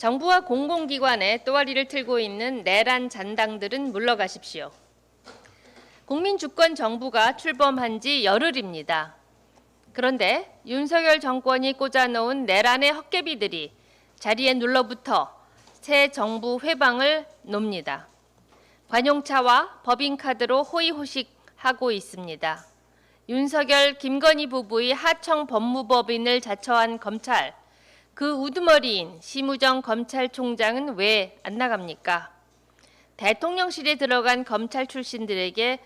정부와 공공기관에 또아리를 틀고 있는 내란 잔당들은 물러가십시오. 국민주권 정부가 출범한 지 열흘입니다. 그런데 윤석열 정권이 꽂아놓은 내란의 헛개비들이 자리에 눌러붙어 새 정부 회방을 놉니다. 관용차와 법인카드로 호의호식하고 있습니다. 윤석열, 김건희 부부의 하청 법무법인을 자처한 검찰, 그 우두머리인 심우정 검찰총장은 왜 안 나갑니까? 대통령실에 들어간 검찰 출신들에게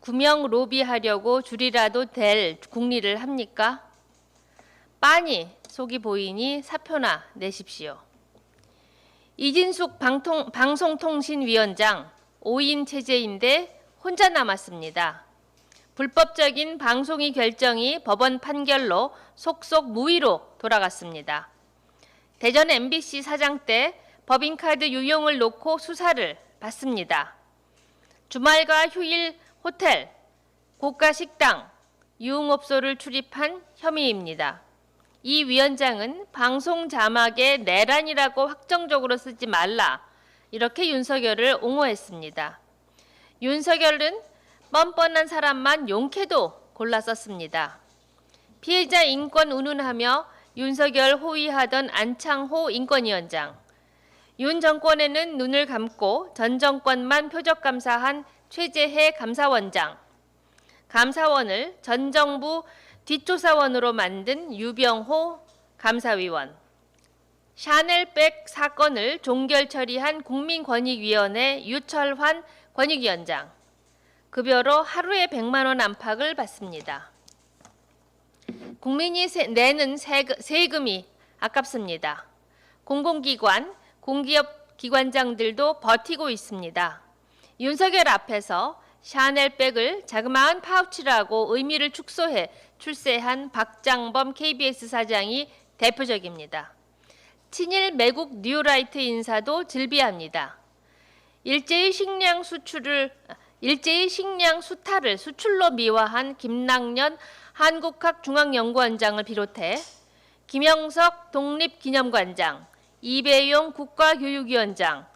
구명 로비하려고 줄이라도 될 국리를 합니까? 빤히 속이 보이니 사표나 내십시오. 이진숙 방통, 방송통신위원장 5인 체제인데 혼자 남았습니다. 불법적인 방송이 결정이 법원 판결로 속속 무위로 돌아갔습니다. 대전 MBC 사장 때 법인카드 유용을 놓고 수사를 받습니다. 주말과 휴일 호텔, 고가 식당, 유흥업소를 출입한 혐의입니다. 이 위원장은 방송 자막에 내란이라고 확정적으로 쓰지 말라 이렇게 윤석열을 옹호했습니다. 윤석열은 뻔뻔한 사람만 용케도 골라 썼습니다. 피해자 인권 운운하며 윤석열 호위하던 안창호 인권위원장. 윤 정권에는 눈을 감고 전 정권만 표적 감사한 최재해 감사원장. 감사원을 전 정부 뒷조사원으로 만든 유병호 감사위원. 샤넬백 사건을 종결 처리한 국민권익위원회 유철환 권익위원장. 급여로 하루에 100만 원 안팎을 받습니다. 국민이 세- 내는 세금, 세금 이 아깝습니다. 공공기관, 공기업 기관장들도 버티고 있습니다. 윤석열 앞에서 샤넬백을 자그마한 파우치라고 의미를 축소해 출세한 박장범 KBS 사장이 대표적입니다. 친일 매국 뉴라이트 인사도 질비합니다. 일제히 식량 수출을 일제히 식량 수탈을 수출로 미화한 김낙년 한국학중앙연구원장을 비롯해 김영석 독립기념관장, 이배용 국가교육위원장,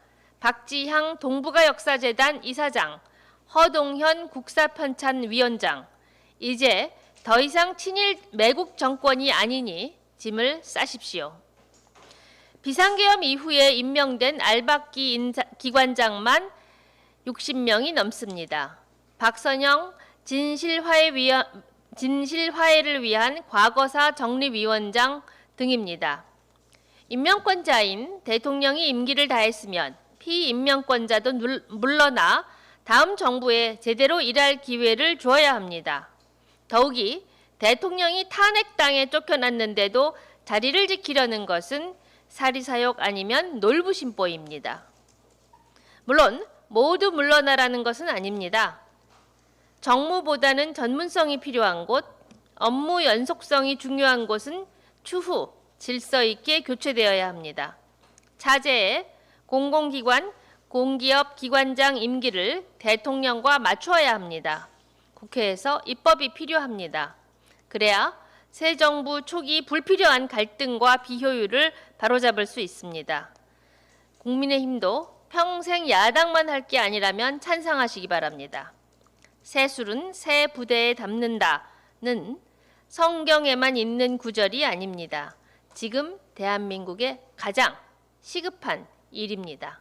박지향 동북아 역사재단 이사장, 허동현 국사편찬위원장, 이제 더 이상 친일 매국 정권이 아니니 짐을 싸십시오. 비상계엄 이후에 임명된 알박기 기관장만 60명이 넘습니다. 박선영 진실화해 위원, 진실화해를 위한 과거사 정립위원장 등입니다. 임명권자인 대통령이 임기를 다했으면 피임명권자도 눌- 물러나 다음 정부에 제대로 일할 기회를 주어야 합니다. 더욱이 대통령이 탄핵당에 쫓겨났는데도 자리를 지키려는 것은 사리사욕 아니면 놀부심보입니다. 물론 모두 물러나라는 것은 아닙니다. 정무보다는 전문성이 필요한 곳, 업무 연속성이 중요한 곳은 추후 질서 있게 교체되어야 합니다. 차제에 공공기관, 공기업 기관장 임기를 대통령과 맞추어야 합니다. 국회에서 입법이 필요합니다. 그래야 새 정부 초기 불필요한 갈등과 비효율을 바로잡을 수 있습니다. 국민의힘도 평생 야당만 할 게 아니라면 찬성하시기 바랍니다. 새 술은 새 부대에 담는다는 성경에만 있는 구절이 아닙니다. 지금 대한민국의 가장 시급한 일입니다.